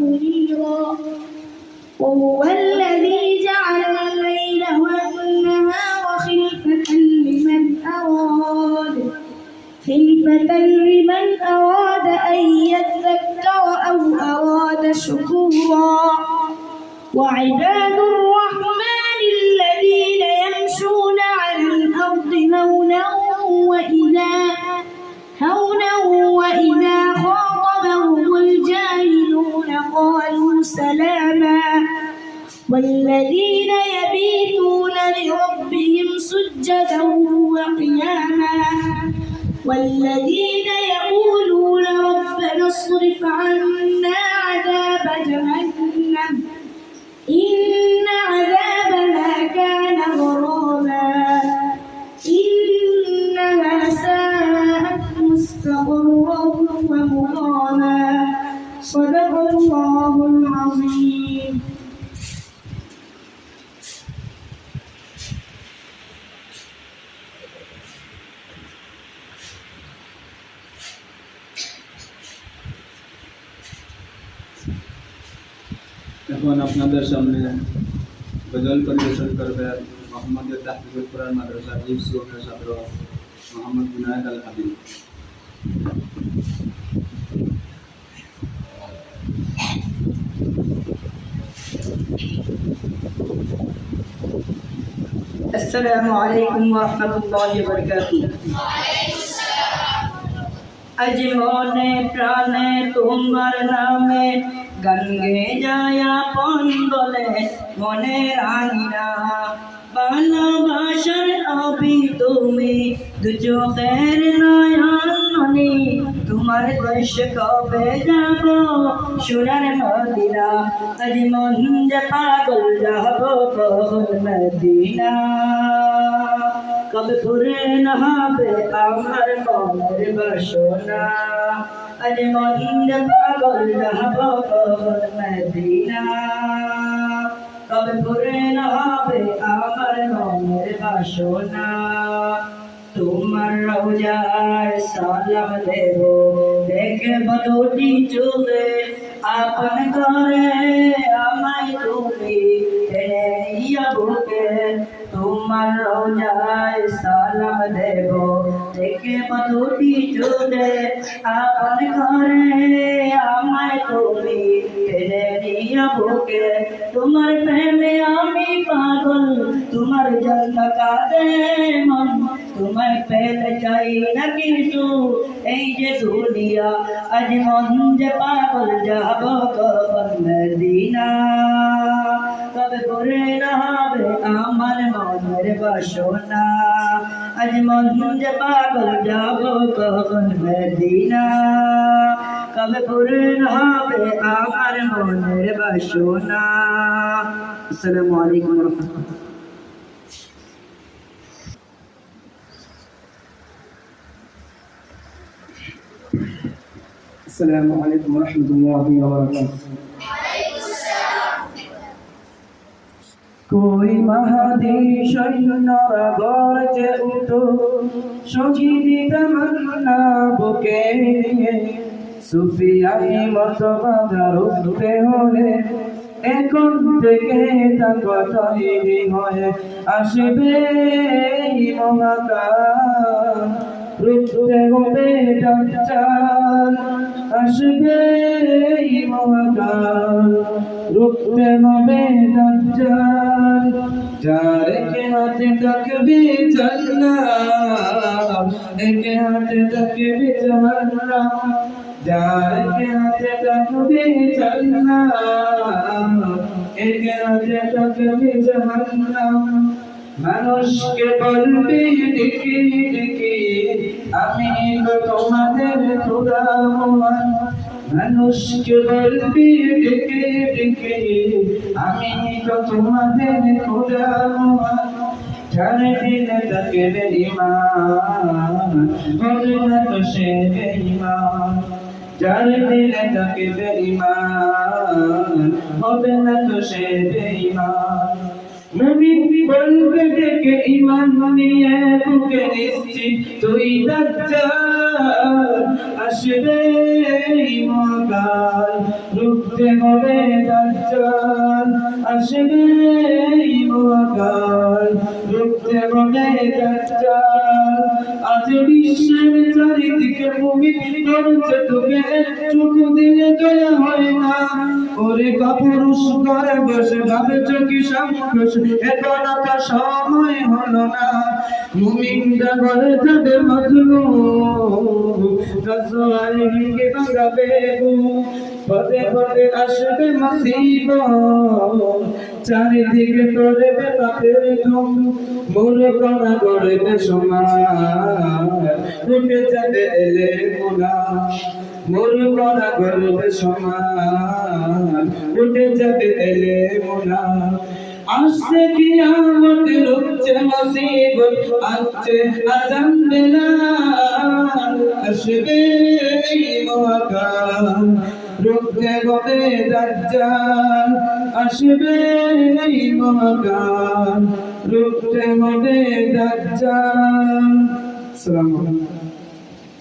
منيرا وهو الذي جعل الليل والنهار خلفة لمن أراد. خلفة لمن أراد أن يذكر أو أراد شكورا. وعباد الرحمن الذين يمشون على الأرض هونا وإذا هونا قالوا سلاما. والذين يبيتون لربهم سجدا وقياما. والذين يقولون ربنا اصرف عنا صدق الله العظيم এখন আপনাদের সামনে গজল পরিবেশন করবেন মোহাম্মদ তাহফিজুল কোরআন মাদ্রাসা জিপ সুরের ছাত্র মোহাম্মদ বিনায়ক আল হাবিব असलकम वरहमल वरक अजमोन प्राण তোমার নামে গঙ্গে যায়া পন্দলে মনে রাঙিনা বাংলা ভাষার অবি তুমি দুজো খের নয়া তোমার বয়স কবে যাব সোনার মদিনা, আজ মন যে পাগল যাব কখন মদিনা। কবে পুরে হবে আমার মনের বাসনা? আজ মন যে পাগল যাব কখন মদিনা। কবে পুরে হবে আমার মনের বাসনা? তোমার রোজার সালাম দেব দেখে বদটি চলে আপন করে আমায় তুমি বুকে তোমার রোজায় সালাম দেব। দেখে বদটি চলে আপন করে আমায় তুমি টেনে নিয়া বুকে। তোমার প্রেমে আমি পাগল, তোমার জন্য কাঁদে মন। তোমায় পেতে চাই না কিছু এই যে দুনিয়া, আজ মন যে পাগল, যাব কখন মদিনা? কবে করে হবে আমার মনের বাসনা। আজ মন যে পাগল, যাব কখন মদিনা? কবে করে না হবে আমার মনের বাসনা আসসালামু আলাইকুম রহমতুল্লাহ السلام عليكم ورحمة الله وبركاته কই মাহাদি সৈন্যরা গর্জে উঠো সজিদি তামান্না বুকে সুফিয়াই মত বাজার উঠতে হলে, এখন থেকে তাকে তৈরি হয়ে আসবে এই মহাকাশ রুখতে হবে ডাক্তার, আসবে এই মহাকাশ রুখতে হবে ডাক্তার, যার হাতে থাকবে জান্নাত একে হাতে থাকবে জাহান্নাম যার কে হাতে থাকবে জান্নাত একে হাতে থাকবে জাহান্নাম মানুষকে বলবি দেখি দেখি, আমি তো তোমাদের খোদা মানুষকে বলবি ডেকে ডেকে আমি তো তোমাদের খোদা যার দিলে তাকে তো সে যার দিলে তাকে হবে না তো সে নবী বলবে ইমান নিয়ে বুকে নিশ্চিত তুই দাজ্জাল আসবে এই মহাকাল রুখতে হবে দাজ্জাল আসবে হবে দাজ্জাল আজ বিশ্বের চারিদিকে মুমিন করছে তোকে দিলে দয়া না। ওরে কাপুরুষ করে বসে ভাবেছ কি তো সময় হলো না। মুমিনটা পদে পদে আসবে মসিব চারিদিকে করবে পাপের ধুম মোর করা করবে সমান উঠে যাবে এলে মোলা মোর করা করবে সমান উঠে যাবে এলে মোলা আসছে কি আমত রুচ্ছে মুসিবত আসছে আজান বেলাল আসবে এই মহাকাল। রুখতে হবে দাজ্জাল আসবে এই মহাকাল রুখতে হবে দাজ্জাল। আলাইকুম।